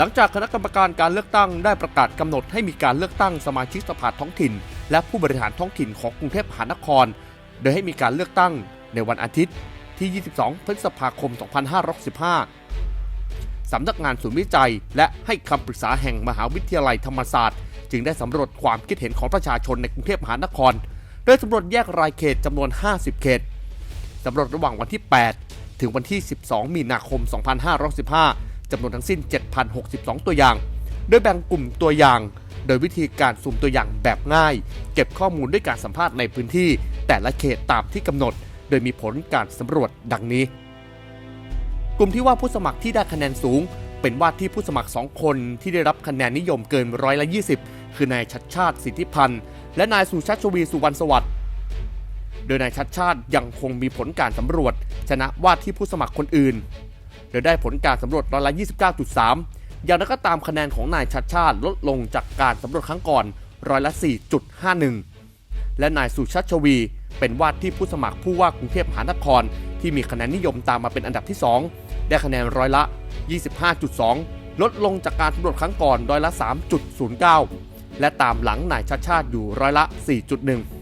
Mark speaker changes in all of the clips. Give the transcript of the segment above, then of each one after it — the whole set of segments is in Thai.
Speaker 1: หลังจากคณะกรรมการการเลือกตั้งได้ประกาศกำหนดให้มีการเลือกตั้งสมาชิกสภาท้องถิ่น และผู้บริหารท้องถิ่นของกรุงเทพมหานคร โดยให้มีการเลือกตั้งในวันอาทิตย์ที่ 22 พฤษภาคม 2565 สำนักงานศูนย์วิจัย และให้คำปรึกษาแห่งมหาวิทยาลัยธรรมศาสตร์ จึงได้สำรวจความคิดเห็นของประชาชนในกรุงเทพมหานคร โดยสำรวจแยกรายเขตจำนวน 50 เขตสำรวจระหว่างวันที่ 8 ถึงวันที่ 12 มีนาคม 2515 จำนวนทั้งสิ้น 7,062 ตัวอย่าง โดยแบ่งกลุ่มตัวอย่าง โดยวิธีการสุ่มตัวอย่างแบบง่าย เก็บข้อมูลด้วยการสัมภาษณ์ในพื้นที่ แต่ละเขตตามที่กำหนด โดยมีผลการสำรวจดังนี้ กลุ่มที่ว่าผู้สมัครที่ได้คะแนนสูง เป็นว่าที่ผู้สมัคร 2 คนที่ได้รับคะแนนนิยมเกินร้อยละ20 คือนายชัดชาติสิทธิพันธ์และนายสุชาติชวีสุวรรณสวัสดิ์โดยนายชัดชาติยังคงมีผลการสำรวจ ชนะว่าที่ผู้สมัครคนอื่น โดยได้ผลการสำรวจร้อยละ 29.3 อย่างไรก็ตามคะแนนของนายชัดชาติลดลงจากการสำรวจครั้งก่อนร้อยละ 4.51 และนายสุชาติชวี เป็นว่าที่ผู้สมัครผู้ว่ากรุงเทพมหานคร ที่มีคะแนนนิยมตามมาเป็นอันดับที่ 2 ได้คะแนนร้อยละ 25.2 ลดลงจากการสำรวจครั้งก่อนร้อยละ 3.09 และตามหลังนายชัดชาติอยู่ร้อยละ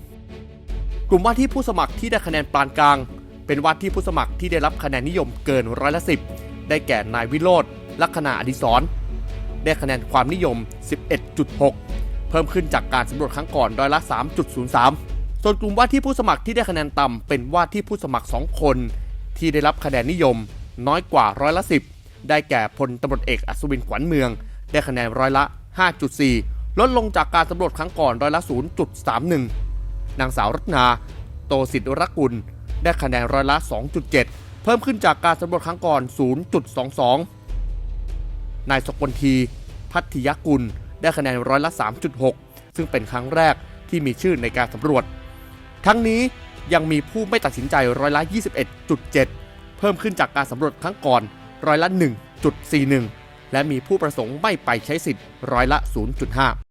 Speaker 1: 4.1 กลุ่มว่าที่ผู้สมัครที่ได้คะแนนปานกลาง เป็นว่าที่ผู้สมัครที่ได้รับคะแนนนิยมเกินร้อยละ10ได้แก่นายวิโรธลัคนาอดิศรได้คะแนนความนิยม 11.6 เพิ่มขึ้นจากการสำรวจครั้งก่อนร้อยละ 3.03 ส่วนกลุ่มว่าที่ผู้สมัครที่ได้คะแนนต่ำเป็นว่าที่ผู้สมัคร 2 คน ที่ได้รับคะแนนนิยม น้อยกว่าร้อยละ 10 ได้แก่พลตำรวจเอกอัศวินขวัญเมือง ได้คะแนนร้อยละ 5.4 ลดลงจากการสำรวจครั้งก่อนร้อยละ 0.31 นางสาวรัตนา โตสิทธิรกุล ได้คะแนนร้อยละ 2.7 เพิ่มขึ้นจากการสำรวจครั้งก่อน 0.22 นายสกลที พัทยกุล ได้คะแนนร้อยละ 3.6 ซึ่งเป็นครั้งแรกที่มีชื่อในการสำรวจ ทั้งนี้ยังมีผู้ไม่ตัดสินใจร้อยละ 21.7 เพิ่มขึ้นจากการสำรวจครั้งก่อนร้อยละ 1.41 และมีผู้ประสงค์ไม่ไปใช้สิทธิ์ร้อยละ 0.5